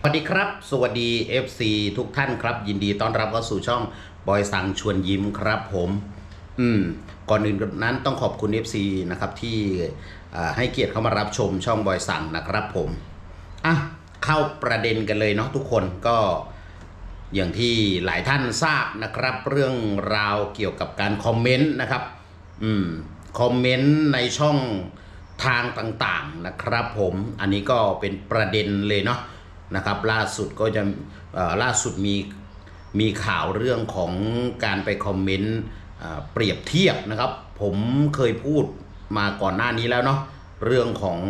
สวัสดีครับ สวัสดี FC ทุกท่านครับ ยินดีต้อนรับเข้าสู่ช่องบอยสังชวนยิ้มครับผม อืม ก่อนอื่นนั้นต้องขอบคุณ FC นะครับที่ให้เกียรติเข้ามารับชมช่องบอยสังนะครับผม อะ เข้าประเด็นกันเลยเนาะทุกคนก็อย่างที่หลายท่านทราบนะครับ เรื่องราวเกี่ยวกับการคอมเมนต์นะครับ อืม คอมเมนต์ในช่องทางต่างๆนะครับผม อันนี้ก็เป็นประเด็นเลยเนาะ นะครับ ล่าสุดก็จะล่าสุดมีมีข่าวเรื่องของการไปคอมเมนต์เปรียบเทียบนะครับ ผมเคยพูดมาก่อนหน้านี้แล้วเนาะเรื่องของ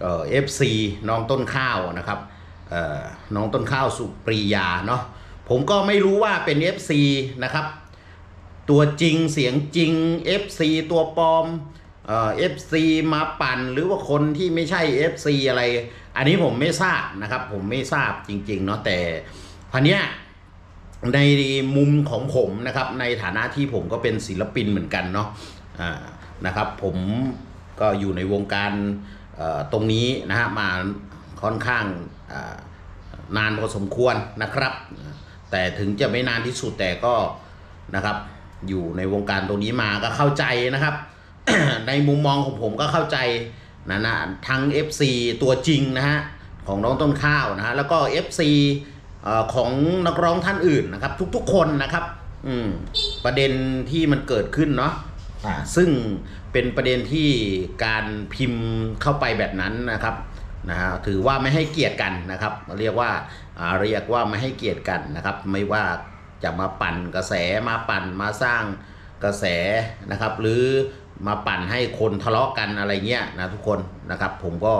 เอฟซีน้องต้นข้าวนะครับน้องต้นข้าวสุปรียาเนาะผมก็ไม่รู้ว่าเป็น FC นะครับ ตัวจริงเสียงจริง FC ตัวปลอมเอ่อ FC มาปั่นหรือว่าคนที่ไม่ใช่ FC อะไร อันนี้ผมไม่ทราบนะครับ ผมไม่ทราบจริงๆเนาะแต่พันเนี้ยในมุมของผมนะครับ ในฐานะที่ผมก็เป็นศิลปินเหมือนกันเนาะนะครับ ผมก็อยู่ในวงการตรงนี้นะฮะมาค่อนข้างนานพอสมควรนะครับ แต่ถึงจะไม่นานที่สุดแต่ก็นะครับ อยู่ในวงการตรงนี้มาก็เข้าใจนะครับ ในมุมมองของผมก็เข้าใจ นะนะทั้ง FC ตัวจริงนะฮะของน้องต้นข้าวนะฮะแล้วก็ FC เอ่อของนักร้องท่านอื่นนะครับ ทุกๆคนนะครับอืมประเด็นที่มันเกิดขึ้นเนาะอ่าซึ่งเป็นประเด็นที่การพิมพ์เข้าไปแบบนั้นนะครับนะฮะถือว่าไม่ให้เกียรติกันนะครับ เรียกว่าอ่าเรียกว่าไม่ให้เกียรติกันนะครับ ไม่ว่าจะมาปั่นกระแสมาปั่นมาสร้างกระแสนะครับ หรือ มาปั่นให้คนทะเลาะกันอะไรเงี้ยนะทุกคนนะครับ ผมก็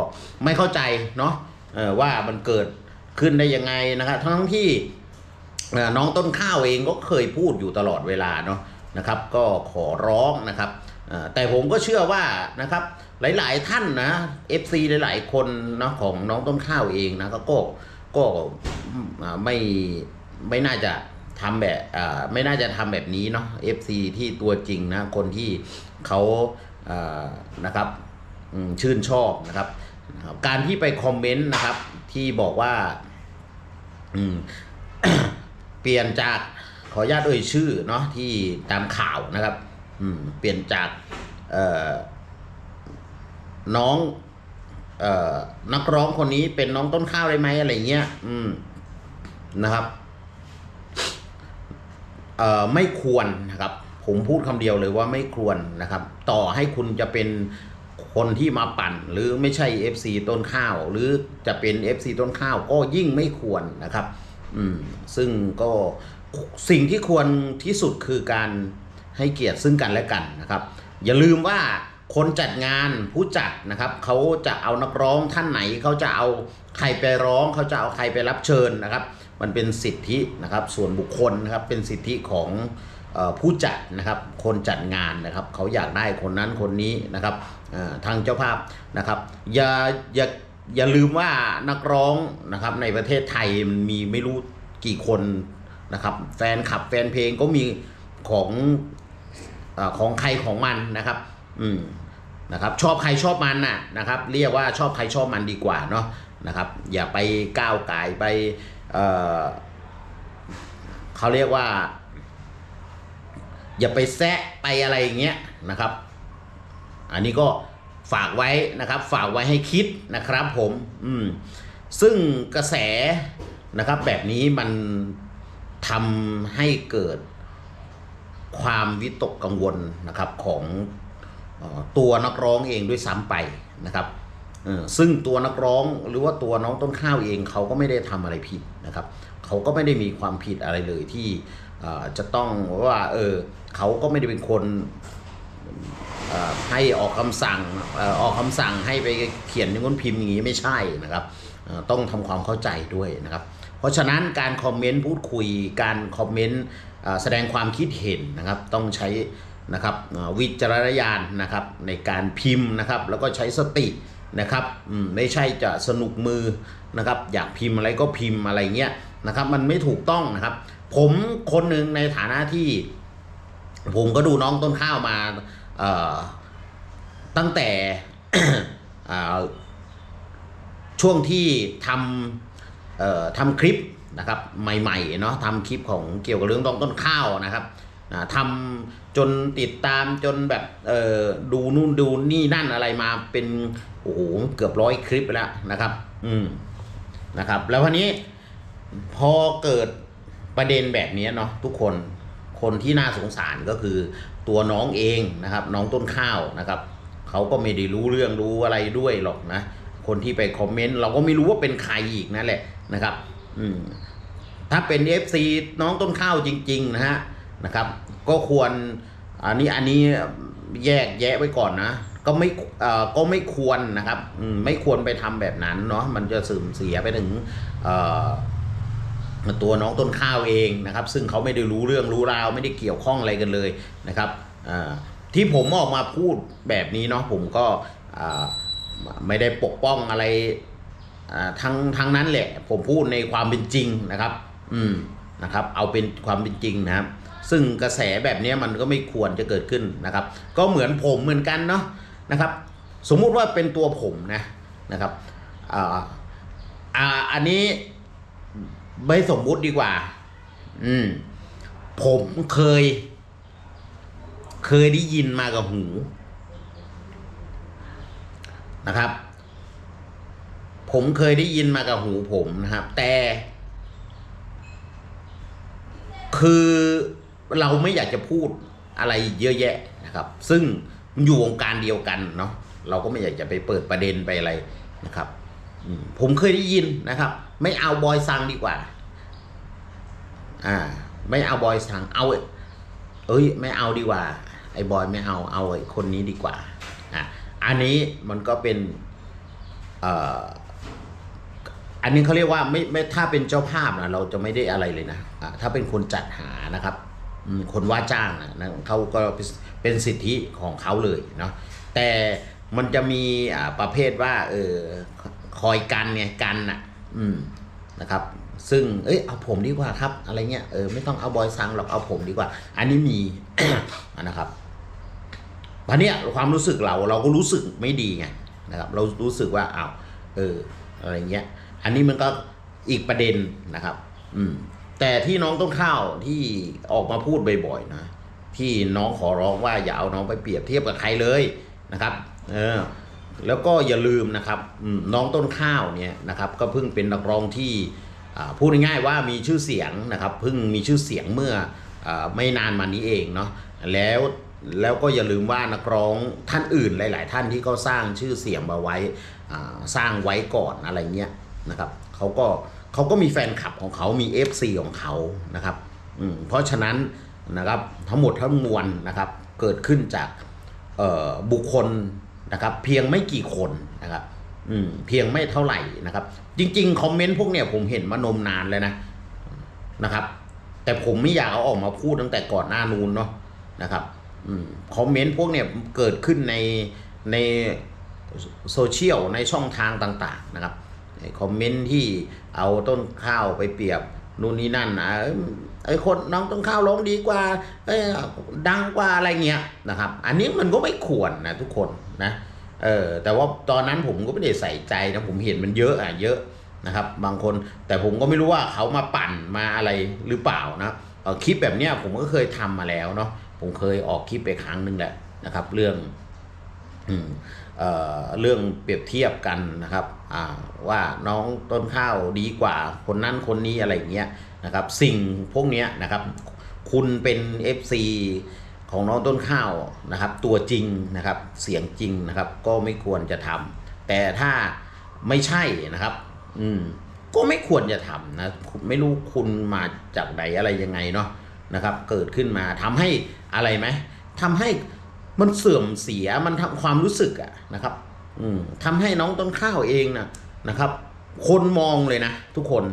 ไม่เข้าใจเนาะว่ามันเกิดขึ้นได้ยังไงนะครับทั้งที่น้องต้นข้าวเองก็เคยพูดอยู่ตลอดเวลาเนาะนะครับ ก็ขอร้องนะครับแต่ผมก็เชื่อว่านะครับหลาย ๆ ท่านนะ FC หลาย ๆ คนนะของน้องต้นข้าวเองนะก็ก็ก็ไม่ไม่น่าจะ ทำแบบไม่น่าจะทำแบบนี้เนาะ FC ที่ตัวจริงนะ คนที่เขาอ่านะครับชื่นชอบนะครับ การที่ไปคอมเมนต์นะครับ ที่บอกว่าเปลี่ยนจากขออนุญาตเอ่ยชื่อเนาะที่ตามข่าวนะครับเปลี่ยนจากน้องอนักร้องคนนี้เป็นน้องต้นข้าวได้ไหมอะไรเงี้ยนะครับ ไม่ควรนะครับ ผมพูดคำเดียวเลยว่าไม่ควรนะครับ ต่อให้คุณจะเป็นคนที่มาปั่น หรือไม่ใช่ FC ต้นข้าว หรือจะเป็น FC ต้นข้าวก็ยิ่งไม่ควรนะครับ อืมซึ่งก็สิ่งที่ควรที่สุดคือการให้เกียรติซึ่งกันและกันนะครับ อย่าลืมว่าคนจัดงานผู้จัดนะครับเขาจะเอานักร้องท่านไหนเขาจะเอาใครไปร้องเขาจะเอาใครไปรับเชิญนะครับ มันเป็นสิทธินะครับส่วนบุคคลนะครับเป็นสิทธิของออผู้จัดนะครับคนจัดงานนะครับเขาอยากได้คนนั้นคนนี้นะครับทางเจ้าภาพนะครับอย่าอย่าอย่าลืมว่านักร้องนะครับในประเทศไทยมันมีไม่รู้กี่คนนะครับแฟนคลับแฟนเพลงก็มีของอของใครของมันนะครับอืมนะครับชอบใครชอบมันน่ะนะครับ เรียกว่าชอบใครชอบมันดีกว่าเนาะนะครับ อย่าไปก้าวไก่ไป เเขาเรียกว่า อย่าไปแซะไปอะไรอย่างเงี้ยนะครับ อันนี้ก็ฝากไว้นะครับ ฝากไว้ให้คิดนะครับผม อืม ซึ่งกระแสนะครับ แบบนี้มันทำให้เกิดความวิตกกังวลนะครับของตัวนักร้องเองด้วยซ้ำไปนะครับ ซึ่งตัวนักร้องหรือว่าตัวน้องต้นข้าวเองเขาก็ไม่ได้ทำอะไรผิดนะครับเขาก็ไม่ได้มีความผิดอะไรเลยที่จะต้องว่าเออเขาก็ไม่ได้เป็นคนให้ออกคำสั่งออออกคำสั่งให้ไปเขียนในง้นพิมพ์อย่างนี้ไม่ใช่นะครับต้องทำความเข้าใจด้วยนะครับ เพราะฉะนั้นการคอมเมนต์พูดคุยการคอมเมนต์แสดงความคิดเห็นนะครับต้องใช้นะครับวิจารณญาณนะครับในการพิมพ์นะครับแล้วก็ใช้สติ นะครับอืมไม่ใช่จะสนุกมือนะครับ อยากพิมพ์อะไรก็พิมพ์อะไรเงี้ยนะครับ มันไม่ถูกต้องนะครับ ผมคนหนึ่งในฐานะที่ ผมก็ดูน้องต้นข้าวมาตั้งแต่ช่วงที่ทำทำคลิปนะครับใหม่ๆเนาะทำคลิปของเกี่ยวกับเรื่องต้นข้าวนะครับทำ จนติดตามจนแบบเออดูนู่นดูนี่นั่นอะไรมาเป็นโอ้โหเกือบร้อยคลิปแล้วนะครับ อืมนะครับ แล้ววันนี้พอเกิดประเด็นแบบนี้เนาะทุกคนคนที่น่าสงสารก็คือตัวน้องเองนะครับ น้องต้นข้าวนะครับเขาก็ไม่ได้รู้เรื่องรู้อะไรด้วยหรอกนะ คนที่ไปคอมเมนต์เราก็ไม่รู้ว่าเป็นใครอีกนั่นแหละนะครับ อืมถ้าเป็น FC น้องต้นข้าวจริง ๆ นะฮะนะครับ ก็ควรอันนี้อันนี้แยกแยะไว้ก่อนนะ ก็ไม่ก็ไม่ควรนะครับไม่ควรไปทำแบบนั้นเนาะมันจะสื่อมเสียไปถึงตัวน้องต้นข้าวเองนะครับ ซึ่งเขาไม่ได้รู้เรื่องรู้ราวไม่ได้เกี่ยวข้องอะไรกันเลยนะครับที่ผมออกมาพูดแบบนี้เนาะผมก็ไม่ได้ปกป้องอะไรทั้งทั้งนั้นแหละ ผมพูดในความเป็นจริงนะครับ อืม นะครับเอาเป็นความเป็นจริงนะครับ ซึ่งกระแสแบบนี้มันก็ไม่ควรจะเกิดขึ้นนะครับ ก็เหมือนผมเหมือนกันเนาะนะครับ สมมุติว่าเป็นตัวผมนะนะครับอ่าอ่าอันนี้ไม่สมมุติดีกว่า อืม ผมเคย เคยได้ยินมากับหูนะครับ ผมเคยได้ยินมากับหูผมนะครับ แต่ คือเราไม่อยากจะพูดอะไรเยอะแยะนะครับ ซึ่งมันอยู่วงการเดียวกันเนาะเราก็ไม่อยากจะไปเปิดประเด็นไปอะไรนะครับผมเคยได้ยินนะครับ ไม่เอาบอยซังดีกว่า อ่า ไม่เอาบอยซังเอาเอ้ย ไม่เอาดีกว่า ไอ้บอยไม่เอาเอาไอ้คนนี้ดีกว่าอะอันนี้มันก็เป็นเอ่อ อันนี้เขาเรียกว่าไม่ไม่ถ้าเป็นเจ้าภาพนะเราจะไม่ได้อะไรเลยนะะถ้าเป็นคนจัดหานะครับคนว่าจ้างนะเขาก็เป็นสิทธิของเขาเลยเนาะแต่มันจะมีประเภทว่าเออคอยกันไงกันอะ อืมนะครับ ซึ่งเอ้ยเอาผมดีกว่าครับ อะไรเงี้ยเออไม่ต้องเอาบอยซังหรอกเอาผมดีกว่า อันนี้มีนะครับวันนี้ความรู้สึกเราเราก็รู้สึกไม่ดีไงนะครับ เรารู้สึกว่าอ้าวเอออะไรเงี้ย อันนี้มันก็อีกประเด็นนะครับ อืม แต่ที่น้องต้นข้าวที่ออกมาพูดบ่อยๆนะ ที่น้องขอร้องว่าอย่าเอาน้องไปเปรียบเทียบกับใครเลยนะครับ เออ แล้วก็อย่าลืมนะครับน้องต้นข้าวเนี่ยนะครับ ก็เพิ่งเป็นนักร้องที่พูดง่ายๆว่ามีชื่อเสียงนะครับ เพิ่งมีชื่อเสียงเมื่ออไม่นานมานี้เองเนาะแล้วแล้วก็อย่าลืมว่านักร้องท่านอื่นหลาย ๆ ท่านที่เขาสร้างชื่อเสียงมาไว้สร้างไว้ก่อนอะไรเงี้ย นะครับเขาก็เขาก็มีแฟนคลับของเขามี FC ของเขานะครับอืมเพราะฉะนั้นนะครับทั้งหมดทั้งมวลนะครับเกิดขึ้นจากบุคคลนะครับเพียงไม่กี่คนนะครับอืมเพียงไม่เท่าไหร่นะครับ จริง ๆ คอมเมนต์พวกเนี้ยผมเห็นมานมนานแล้วนะนะครับ แต่ผมไม่อยากเอาออกมาพูดตั้งแต่ก่อนหน้านู้นเนาะนะครับอคอมเมนต์พวกเนี้ยเกิดขึ้นในในโซเชียลในช่องทางต่าง ๆ นะครับ คอมเมนต์ที่เอาต้นข้าวไปเปรียบนู่นนี่นั่นนะเอ้ยไอ้คนน้องต้นข้าวร้องดีกว่าเอ้ดังกว่าอะไรเงี้ยนะครับ อันนี้มันก็ไม่ควรนะทุกคนนะเออแต่ว่าตอนนั้นผมก็ไม่ได้ใส่ใจนะผมเห็นมันเยอะอะเยอะนะครับ บางคนแต่ผมก็ไม่รู้ว่าเขามาปั่นมาอะไรหรือเปล่านะออคลิปแบบเนี้ยผมก็เคยทำมาแล้วเนาะผมเคยออกคลิปไปครั้งหนึ่งแหละนะครับ เรื่อง อืม เเรื่องเปรียบเทียบกันนะครับว่าน้องต้นข้าวดีกว่าคนนั้นคนนี้อะไรอย่างเงี้ยนะครับสิ่งพวกเนี้ยนะครับคุณเป็น FC ของน้องต้นข้าวนะครับตัวจริงนะครับเสียงจริงนะครับก็ไม่ควรจะทำแต่ถ้าไม่ใช่นะครับอืมก็ไม่ควรจะทำนะไม่รู้คุณมาจากไหนอะไรยังไงเนาะนะครับเกิดขึ้นมาทำให้อะไรไหมทำให้ มันเสื่อมเสียมันทำความรู้สึกอะนะครับ อืมทำให้น้องต้นข้าวเองนะนะครับ คนมองเลยนะทุกคน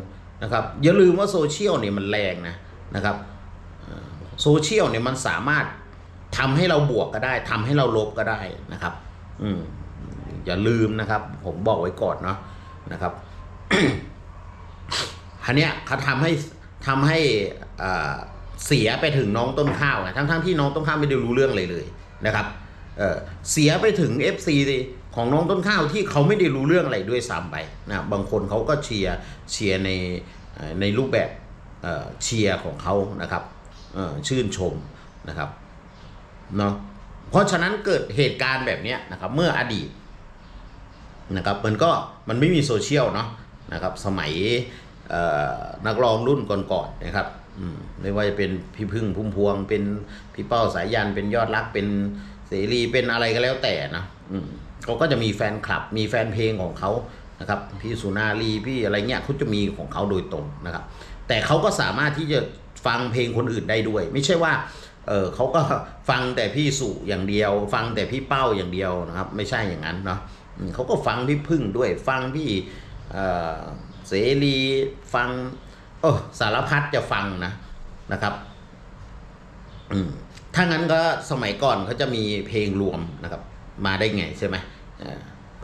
นะครับ อย่าลืมว่าโซเชียลเนี่ยมันแรงนะนะครับโซเชียลเนี่ยมันสามารถทำให้เราบวกก็ได้ทำให้เราลบก็ได้นะครับ อืมอย่าลืมนะครับ ผมบอกไว้ก่อนเนาะนะครับอันเนี้ยเขาทำให้ทำให้เสียไปถึงน้องต้นข้าวไงทั้งทั้งๆที่น้องต้นข้าวไม่ได้รู้เรื่องเลยเลย นะครับเเสียไปถึง FC ของน้องต้นข้าวที่เขาไม่ได้รู้เรื่องอะไรด้วยซ้ำไปนะบางคนเขาก็เชียร์เชียร์ในในรูปแบบเเชียร์ของเขานะครับชื่นชมนะครับเนาะเพราะฉะนั้นเกิดเหตุการณ์แบบนี้นะครับเมื่ออดีตนะครับมันก็มันไม่มีโซเชียลเนาะนะครับสมัยนักร้องรุ่นก่อนๆนะครับ ไม่ว่าจะเป็นพี่พึ่งพุ่มพวง เป็นพี่เป้าสายยันเป็นยอดรักเป็นเสรีเป็นอะไรก็แล้วแต่นะอืมเขาก็จะมีแฟนคลับ มีแฟนเพลงของเขานะครับ พี่สุนารีพี่อะไรเงี้ยเขาจะมีของเขาโดยตรงนะครับ แต่เขาก็สามารถที่จะฟังเพลงคนอื่นได้ด้วย ไม่ใช่ว่าเออเขาก็ฟังแต่พี่สุอย่างเดียว ฟังแต่พี่เป้าอย่างเดียวนะครับ ไม่ใช่อย่างนั้นเนาะเขาก็ฟังพี่พึ่งด้วย ฟังพี่เสรีฟัง โอ้สารพัดจะฟังนะนะครับอืมถ้างั้นก็สมัยก่อนเขาจะมีเพลงรวมนะครับ มาได้ไงใช่ไหม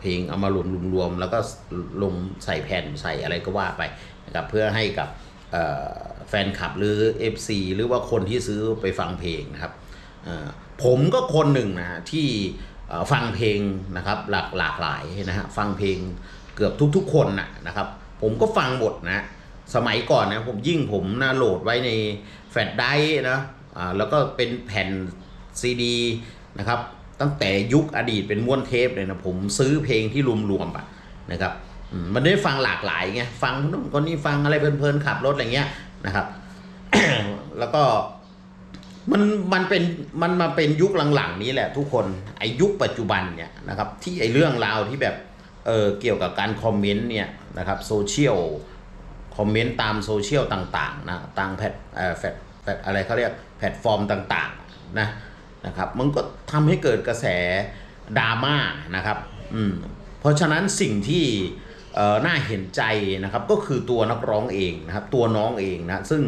เพลงเอามารวมรวมรวมแล้วก็ลงใส่แผ่นใส่อะไรก็ว่าไปนะครับเพื่อให้กับแฟนคลับหรือ FC หรือว่าคนที่ซื้อไปฟังเพลงนะครับผมก็คนหนึ่งนะที่ฟังเพลงนะครับหลากหลากหลายนะฮะฟังเพลงเกือบทุกๆคนนะนะครับ ผมก็ฟังหมดนะ สมัยก่อนนะผมยิ่งผมนะโหลดไว้ในแฟลชไดร์นะอ่าแล้วก็เป็นแผ่นซีดีนะครับตั้งแต่ยุคอดีตเป็นม้วนเทปเลยนะผมซื้อเพลงที่รวมๆอะนะครับมันได้ฟังหลากหลายไงฟังคนนู้นคนนี้ฟังอะไรเพลินๆขับรถอะไรเงี้ยนะครับ แล้วก็มันมันเป็นมันมาเป็นยุคหลังๆนี้แหละทุกคนไอ้ยุคปัจจุบันเนี่ยนะครับที่ไอ้เรื่องราวที่แบบเออเกี่ยวกับการคอมเมนต์เนี่ยนะครับโซเชียล คอมเมนต์ตามโซเชียลต่างๆนะต่างแพลตเอ่อแฟลตแฟลตอะไรเขาเรียกแพลตฟอร์มต่างๆนะนะครับมันก็ทำให้เกิดกระแสดราม่านะครับอืมเพราะฉะนั้นสิ่งที่น่าเห็นใจนะครับก็คือตัวนักร้องเองนะครับตัวน้องเองนะซึ่ง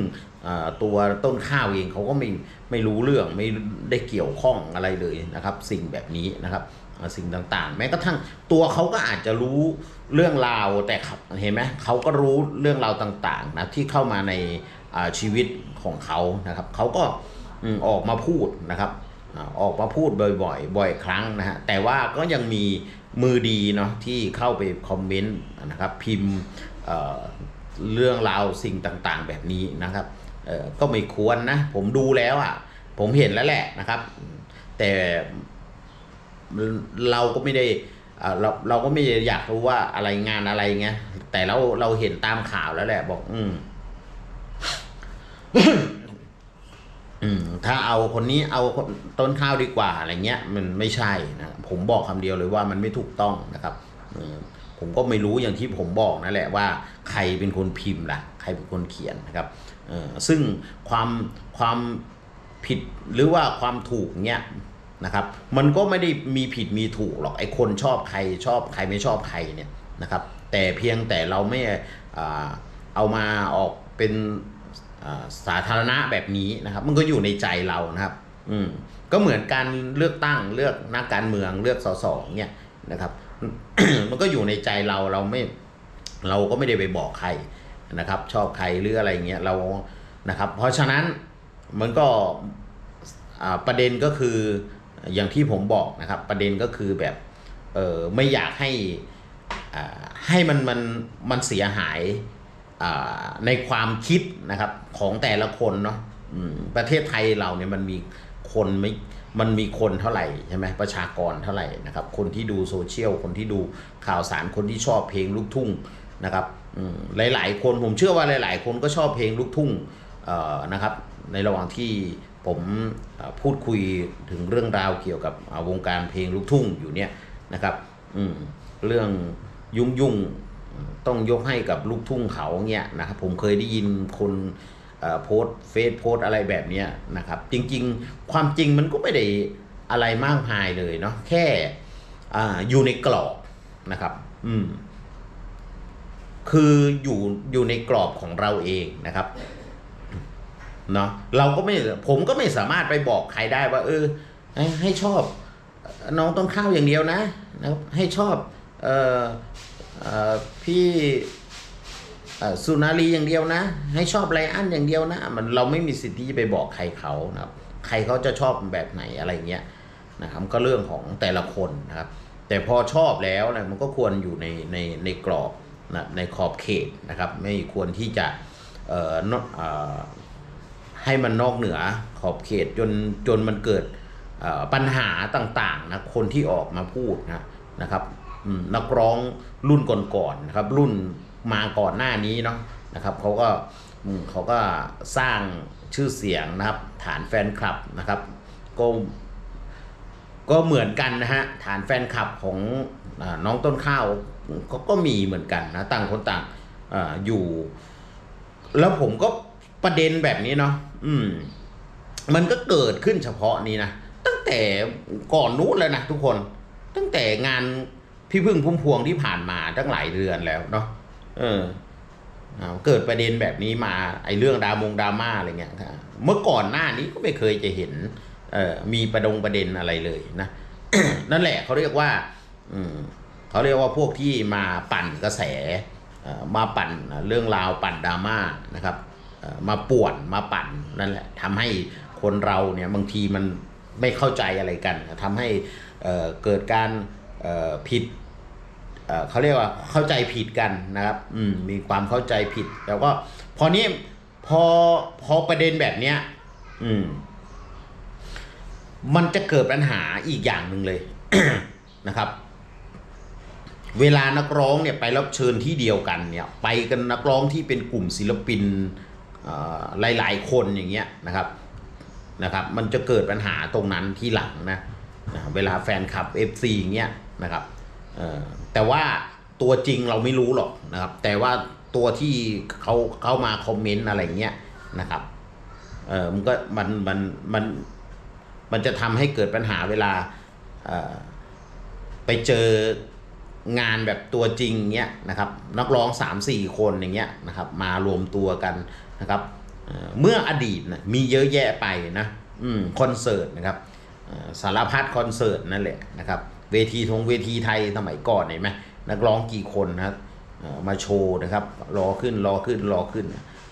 ตัวต้นข้าวเองเขาก็ไม่ไม่รู้เรื่องไม่ได้เกี่ยวข้องอะไรเลยนะครับ สิ่งแบบนี้นะครับ สิ่งต่างๆ แม้กระทั่งตัวเขาก็อาจจะรู้เรื่องราวแต่เห็นไหมเขาก็รู้เรื่องราวต่างๆนะที่เข้ามาในชีวิตของเขานะครับเขาก็ออกมาพูดนะครับออกมาพูดบ่อยๆ บ่อยครั้งนะฮะแต่ว่าก็ยังมีมือดีเนาะที่เข้าไปคอมเมนต์นะครับพิมพ์เรื่องราวสิ่งต่างๆ แบบนี้นะครับก็ไม่ควรนะผมดูแล้วอะผมเห็นแล้วแหละนะครับ แต่ เราก็ไม่ได้เราเราก็ไม่ได้อยากรู้ว่าอะไรงานอะไรเงี้ยแต่เราเราเห็นตามข่าวแล้วแหละ บอก อืม อืม ถ้าเอาคนนี้เอาต้นข้าวดีกว่าอะไรเงี้ย มันไม่ใช่นะผมบอกคำเดียวเลยว่ามันไม่ถูกต้องนะครับอผมก็ไม่รู้อย่างที่ผมบอกนั่นแหละว่า ใครเป็นคนพิมพ์ล่ะ ใครเป็นคนเขียนนะครับเออซึ่งความความผิดหรือว่าความถูกเนี่ย นะครับ มันก็ไม่ได้มีผิดมีถูกหรอกไอ้คนชอบใครชอบใครไม่ชอบใครเนี่ยนะครับ แต่เพียงแต่เราไม่เอามาออกเป็นสาธารณะแบบนี้นะครับ มันก็อยู่ในใจเรานะครับ อืมก็เหมือนการเลือกตั้งเลือกนักการเมืองเลือกสสเนี่ยนะครับ มันก็อยู่ในใจเราเราไม่เราก็ไม่ได้ไปบอกใครนะครับ ชอบใครหรืออะไรเงี้ยเรานะครับ เพราะฉะนั้นมันก็ประเด็นก็คือ อย่างที่ผมบอกนะครับประเด็นก็คือแบบเออไม่อยากให้ให้มันมันมันเสียหายในความคิดนะครับของแต่ละคนเนาะประเทศไทยเราเนี่ยมันมีคนไม่มันมีคนเท่าไหร่ใช่ไหมประชากรเท่าไหร่นะครับ คนที่ดูโซเชียลคนที่ดูข่าวสารคนที่ชอบเพลงลูกทุ่งนะครับหลาย ๆ คนผมเชื่อว่าหลาย ๆ คนก็ชอบเพลงลูกทุ่งนะครับในระหว่างที่ ผมพูดคุยถึงเรื่องราวเกี่ยวกับวงการเพลงลูกทุ่งอยู่เนี่ยนะครับอืมเรื่องยุ่งยุ่งๆต้องยกให้กับลูกทุ่งเขาเนี่ยนะครับผมเคยได้ยินคนโพสเฟซโพสอะไรแบบเนี้ยนะครับ จริงๆ ความจริงมันก็ไม่ได้อะไรมากมายเลยเนาะแค่อ่อยู่ในกรอบนะครับ อืมคืออยู่อยู่ในกรอบของเราเองนะครับ เนาะเราก็ไม่ผมก็ไม่สามารถไปบอกใครได้ว่า เออ ให้ชอบน้องต้นข้าวอย่างเดียวนะนะครับให้ชอบเออเออพี่สุนารีอย่างเดียวนะ ให้ชอบไรอันอย่างเดียวนะ มันเราไม่มีสิทธิ์ที่จะไปบอกใครเขานะครับใครเขาจะชอบแบบไหนอะไรเงี้ยนะครับก็เรื่องของแต่ละคนนะครับ แต่พอชอบแล้วนะมันก็ควรอยู่ในในในกรอบนะในขอบเขตนะครับ ไม่ควรที่จะเออเอ่อ ให้มันนอกเหนือขอบเขตจนจนมันเกิดปัญหาต่างๆนะคนที่ออกมาพูดนะนะครับนักร้องรุ่นก่อนๆนะครับ รุ่นมาก่อนหน้านี้เนาะนะครับเขาก็เขาก็สร้างชื่อเสียงนะครับ ฐานแฟนคลับนะครับก็ก็เหมือนกันนะฮะฐานแฟนคลับของอน้องต้นข้าวก็ก็มีเหมือนกันนะต่างคนต่างออยู่ แล้วผมก็ประเด็นแบบนี้เนาะ อืม มันก็เกิดขึ้นเฉพาะนี้นะตั้งแต่ก่อนนู้นแล้วนะทุกคน ตั้งแต่งานพี่พึ่งพุ่มพวงที่ผ่านมาตั้งหลายเดือนแล้วเนาะเออเกิดประเด็นแบบนี้มาไอ้เรื่องดามงดราม่าอะไรเงี้ยเมื่อก่อนหน้านี้ก็ไม่เคยจะเห็นมีประดงประเด็นอะไรเลยนะนั่นแหละเขาเรียกว่าเขาเรียกว่าพวกที่มาปั่นกระแสมาปั่นเรื่องราวปั่นดราม่านะครับ มาป่วนมาปั่นนั่นแหละทำให้คนเราเนี่ยบางทีมันไม่เข้าใจอะไรกันทำให้เกิดการผิดเเขาเรียกว่าเข้าใจผิดกันนะครับมมีความเข้าใจผิด แล้วก็พอนี้พอพอประเด็นแบบเนี้ยอืม มันจะเกิดปัญหาอีกอย่างหนึ่งเลยนะครับ เวลานักร้องเนี่ยไปรับเชิญที่เดียวกันเนี่ย ไปกันนักร้องที่เป็นกลุ่มศิลปินอ หลาย ๆ คนอย่างเงี้ยนะครับนะครับ มันจะเกิดปัญหาตรงนั้นที่หลังนะนะเวลาแฟนคลับ FC อย่างเงี้ยนะครับแต่ว่าตัวจริงเราไม่รู้หรอกนะครับ แต่ว่าตัวที่เขาเข้ามาคอมเมนต์อะไรเงี้ยนะครับเออมันก็มันมันมันมันจะทำให้เกิดปัญหาเวลาไปเจองานแบบตัวจริงเนี้ยนะครับ นักร้อง3-4คนอย่างเงี้ยนะครับ มารวมตัวกัน นะครับเมื่ออดีตนะมีเยอะแยะไปนะอคอนเสิร์ตนะครับสารพัดคอนเสิร์ตนั่นแหละนะครับเวทีทงเวทีไทยสมัยก่อนเห็นไหมนักร้องกี่คนนะมาโชว์นะครับรอขึ้นรอขึ้นรอขึ้น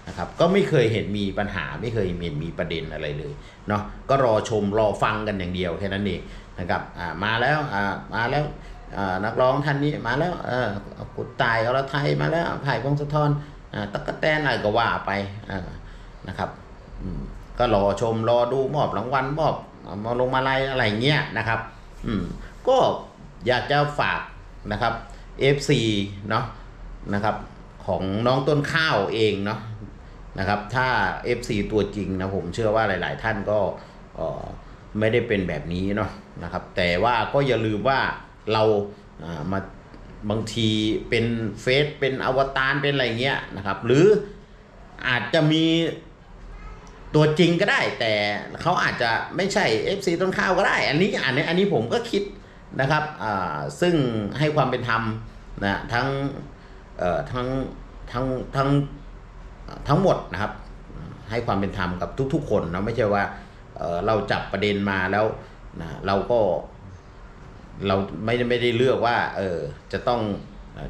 นะครับก็ไม่เคยเห็นมีปัญหาไม่เคยเห็นมีประเด็นอะไรเลยเนาะก็รอชมรอฟังกันอย่างเดียวแค่นั้นเองนะครับมาแล้วมาแล้วนักร้องท่านนี้มาแล้วกุดตายอรไทยมาแล้วไผ่พงศธร ตะกะแตนอะไรก็ว่าไปนะครับก็รอชมรอดูมอบรางวัลมอบมาลงมาลัยอะไรเงี้ยนะครับอืมก็อยากจะฝากนะครับ FC เนาะนะครับของน้องต้นข้าวเองเนาะนะครับถ้า FC ตัวจริงนะผมเชื่อว่าหลาย ๆ ท่านก็ไม่ได้เป็นแบบนี้เนาะนะครับแต่ว่าก็อย่าลืมว่าเรามา บางทีเป็นเฟซเป็นอวตารเป็นอะไรเงี้ยนะครับ หรืออาจจะมีตัวจริงก็ได้ แต่เขาอาจจะไม่ใช่ FC ต้นข้าวก็ได้ อันนี้อันนี้อันนี้ผมก็คิดนะครับอ่าซึ่งให้ความเป็นธรรมนะทั้งเอ่อทั้งทั้งทั้งทั้งหมดนะครับ ให้ความเป็นธรรมกับทุก ๆ คนนะไม่ใช่ว่าเราจับประเด็นมาแล้วนะเราก็ เราไม่ได้ไม่ได้เลือกว่าเออจะต้อง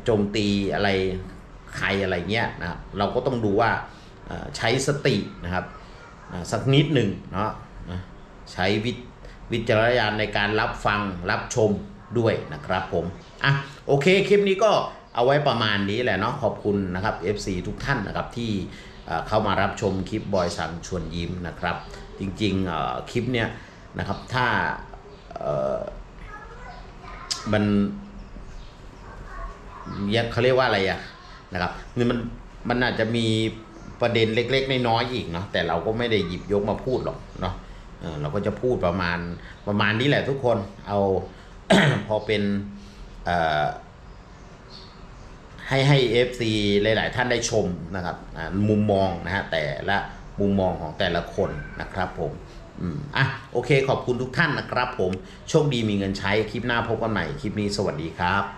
โจมตีอะไรใครอะไรเงี้ยนะครับเราก็ต้องดูว่าใช้สตินะครับสักนิดหนึ่งเนาะใช้วิวิจารณญาณในการรับฟังรับชมด้วยนะครับผมอะโอเคคลิปนี้ก็เอาไว้ประมาณนี้แหละเนาะขอบคุณนะครับ FC ทุกท่านนะครับที่เข้ามารับชมคลิปบอยสังชวนยิ้มนะครับ จริงๆคลิปเนี้ยนะครับถ้า มันยังเขาเรียกว่าอะไรอะนะครับนี่มันมันอาจจะมีประเด็นเล็ก ๆ น้อยๆอีกเนาะแต่เราก็ไม่ได้หยิบยกมาพูดหรอกเนาะเราก็จะพูดประมาณประมาณนี้แหละทุกคนเอาพอเป็นให้ให้ FC หลาย ๆ ท่านได้ชมนะครับมุมมองนะฮะแต่ละมุมมองของแต่ละคนนะครับผม อืมอะโอเคขอบคุณทุกท่านนะครับผมโชคดีมีเงินใช้คลิปหน้าพบกันใหม่คลิปนี้สวัสดีครับ